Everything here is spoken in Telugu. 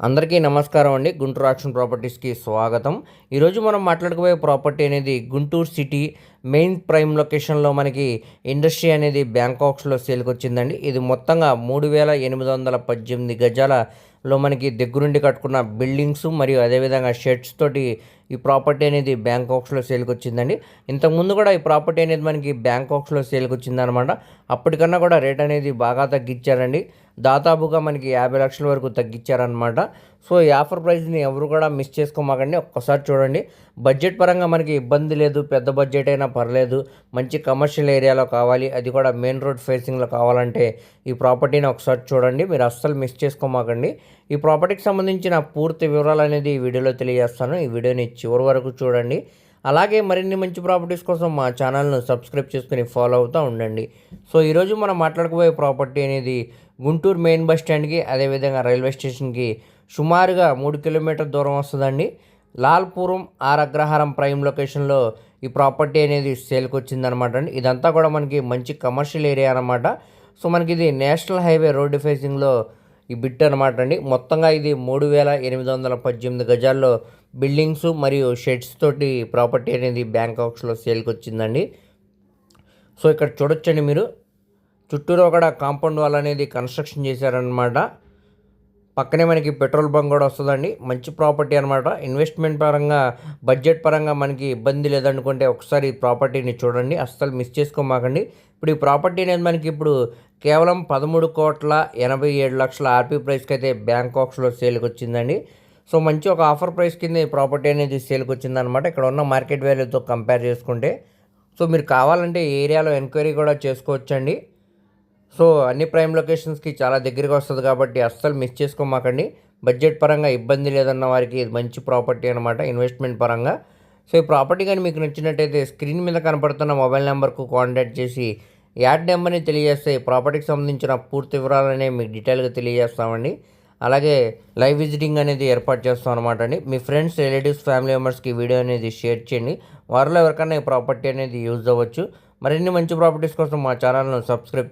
అందరికీ నమస్కారం అండి. గుంటూరు ఆక్షన్ ప్రాపర్టీస్కి స్వాగతం. ఈరోజు మనం మాట్లాడుకోబోయే ప్రాపర్టీ అనేది గుంటూరు సిటీ మెయిన్ ప్రైమ్ లొకేషన్లో మనకి ఇండస్ట్రీ అనేది బ్యాంకాక్స్లో సేల్కి వచ్చిందండి ఇది మొత్తంగా మూడు వేల ఎనిమిది వందల పద్దెనిమిది గజాలలో మనకి దగ్గరుండి కట్టుకున్న బిల్డింగ్స్ మరియు అదేవిధంగా షెడ్స్ తోటి ఈ ప్రాపర్టీ అనేది బ్యాంకాక్స్లో సేల్కి వచ్చిందండి ఇంతకుముందు కూడా ఈ ప్రాపర్టీ అనేది మనకి బ్యాంకాక్స్లో సేల్కి వచ్చిందనమాట అప్పటికన్నా కూడా రేట్ అనేది బాగా తగ్గించారండి. దాదాపుగా మనకి యాభై లక్షల వరకు తగ్గించారనమాట సో ఈ ఆఫర్ ప్రైస్ని ఎవరు కూడా మిస్ చేసుకోమాకండి. ఒక్కసారి చూడండి. బడ్జెట్ పరంగా మనకి ఇబ్బంది లేదు. పెద్ద బడ్జెట్ అయినా పర్లేదు. మంచి కమర్షియల్ ఏరియాలో కావాలి. అది కూడా మెయిన్ రోడ్ ఫేసింగ్లో కావాలంటే ఈ ప్రాపర్టీని ఒకసారి చూడండి. మీరు అస్సలు మిస్ చేసుకోమాకండి. ఈ ప్రాపర్టీకి సంబంధించిన పూర్తి వివరాలు అనేది ఈ వీడియోలో తెలియజేస్తాను. ఈ వీడియోని చివరి వరకు చూడండి. అలాగే మరిన్ని మంచి ప్రాపర్టీస్ కోసం మా ఛానల్ను సబ్స్క్రైబ్ చేసుకుని ఫాలో అవుతూ ఉండండి. సో ఈరోజు మనం మాట్లాడుకోబోయే ప్రాపర్టీ అనేది గుంటూరు మెయిన్ బస్ స్టాండ్కి అదేవిధంగా రైల్వే స్టేషన్కి సుమారుగా మూడు కిలోమీటర్ దూరం వస్తుందండి. లాల్పురం ఆర్ అగ్రహారం ప్రైమ్ లొకేషన్లో ఈ ప్రాపర్టీ అనేది సేల్కి వచ్చిందనమాట అండి. ఇదంతా కూడా మనకి మంచి కమర్షియల్ ఏరియా అనమాట సో మనకి ఇది నేషనల్ హైవే రోడ్డు ఫేసింగ్లో ఈ బిట్ అనమాట అండి. మొత్తంగా ఇది మూడు వేల ఎనిమిది వందల పద్దెనిమిది గజాల్లో బిల్డింగ్స్ మరియు షెడ్స్ తోటి ప్రాపర్టీ అనేది బ్యాంకాక్స్లో సేల్కి వచ్చిందండి సో ఇక్కడ చూడొచ్చండి మీరు. చుట్టూరు కూడా కాంపౌండ్ వాల్ అనేది కన్స్ట్రక్షన్ చేశారనమాట పక్కనే మనకి పెట్రోల్ బంక్ కూడా వస్తుందండి. మంచి ప్రాపర్టీ అనమాట ఇన్వెస్ట్మెంట్ పరంగా బడ్జెట్ పరంగా మనకి ఇబ్బంది లేదనుకుంటే ఒకసారి ఈ ప్రాపర్టీని చూడండి. అస్సలు మిస్ చేసుకోమాకండి. ఇప్పుడు ఈ ప్రాపర్టీ అనేది మనకి ఇప్పుడు కేవలం పదమూడు కోట్ల ఎనభై ఏడు లక్షల ఆర్పీ ప్రైస్కి అయితే బ్యాంకాక్స్లో సేల్కి వచ్చిందండి సో మంచి ఒక ఆఫర్ ప్రైస్ కింద ఈ ప్రాపర్టీ అనేది సేల్కి వచ్చిందనమాట ఇక్కడ ఉన్న మార్కెట్ వాల్యూతో కంపేర్ చేసుకుంటే. సో మీరు కావాలంటే ఏరియాలో ఎంక్వైరీ కూడా చేసుకోవచ్చండి. సో అన్ని ప్రైమ్ లొకేషన్స్కి చాలా దగ్గరగా వస్తుంది కాబట్టి అస్సలు మిస్ చేసుకోమాకండి. బడ్జెట్ పరంగా ఇబ్బంది లేదన్న వారికి ఇది మంచి ప్రాపర్టీ అనమాట ఇన్వెస్ట్మెంట్ పరంగా. సో ఈ ప్రాపర్టీ కానీ మీకు నచ్చినట్టయితే స్క్రీన్ మీద కనపడుతున్న మొబైల్ నెంబర్కు కాంటాక్ట్ చేసి యాడ్ నెంబర్ని తెలియజేస్తే ప్రాపర్టీకి సంబంధించిన పూర్తి వివరాలనే మీకు డీటెయిల్గా తెలియజేస్తామండి. అలాగే లైవ్ విజిటింగ్ అనేది ఏర్పాటు చేస్తాం అనమాట అండి. మీ ఫ్రెండ్స్ రిలేటివ్స్ ఫ్యామిలీ మెంబర్స్కి వీడియో అనేది షేర్ చేయండి. వారిలో ఎవరికైనా ఈ ప్రాపర్టీ అనేది యూజ్ అవ్వచ్చు. మరిన్ని మంచి ప్రాపర్టీస్ కోసం మా ఛానల్ను సబ్స్క్రైబ్